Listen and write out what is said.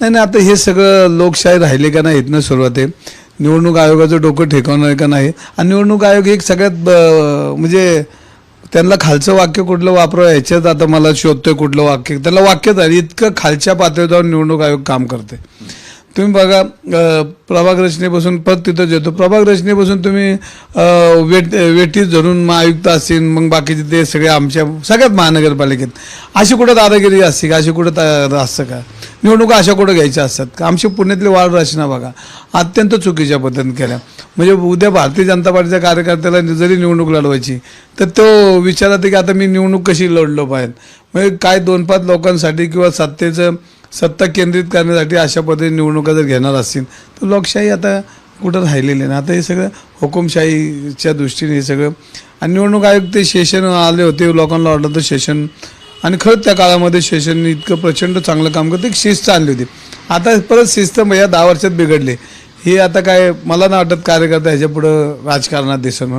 नाही नाही आता हे सगळं लोकशाही राहिले का नाही इथनं सुरुवात आहे निवडणूक आयोगाचं डोकं ठेकवणार आहे का नाही? आणि निवडणूक आयोग एक सगळ्यात ब- म्हणजे त्यांना खालचं वाक्य कुठलं वापरावं याच्यात आता मला शोधतोय कुठलं वाक्य. त्याला वाक्यच आहे इतकं खालच्या पातळीवर जाऊन निवडणूक आयोग काम करते तुम्ही बघा प्रभाग रचनेपासून परत तिथंच येतो प्रभाग रचनेपासून तुम्ही वेट वेटीस धरून महायुक्त असतील मग बाकीचे ते सगळे आमच्या सगळ्यात महानगरपालिकेत. अशी कुठं दादागिरी असते का? अशी कुठं असतं का? निवडणुका अशा कुठं घ्यायच्या असतात? का आमची पुण्यातली वाढ रचना बघा. अत्यंत चुकीच्या पद्धतीने केल्या. म्हणजे उद्या भारतीय जनता पार्टीच्या कार्यकर्त्याला जरी निवडणूक लढवायची तर तो विचारात की आता मी निवडणूक कशी लढलो पाहिजे? म्हणजे काय दोन पाच लोकांसाठी किंवा सत्तेचं सत्ता केंद्रित करण्यासाठी अशा पद्धतीने निवडणुका जर घेणार असतील तर लोकशाही आता कुठं राहिलेली नाही. आता हे सगळं हुकुमशाहीच्या दृष्टीने हे सगळं. आणि निवडणूक आयोग ते सेशन आले होते लोकांना वाटलं तर सेशन आणि खरंच त्या काळामध्ये सेशनने इतकं प्रचंड चांगलं काम करतं एक शिस्त आणली होती. आता परत शिस्त या दहा वर्षात बिघडली. हे आता काय मला नाही वाटत कार्यकर्ता ह्याच्या पुढं राजकारणात दिसेल म्हणून.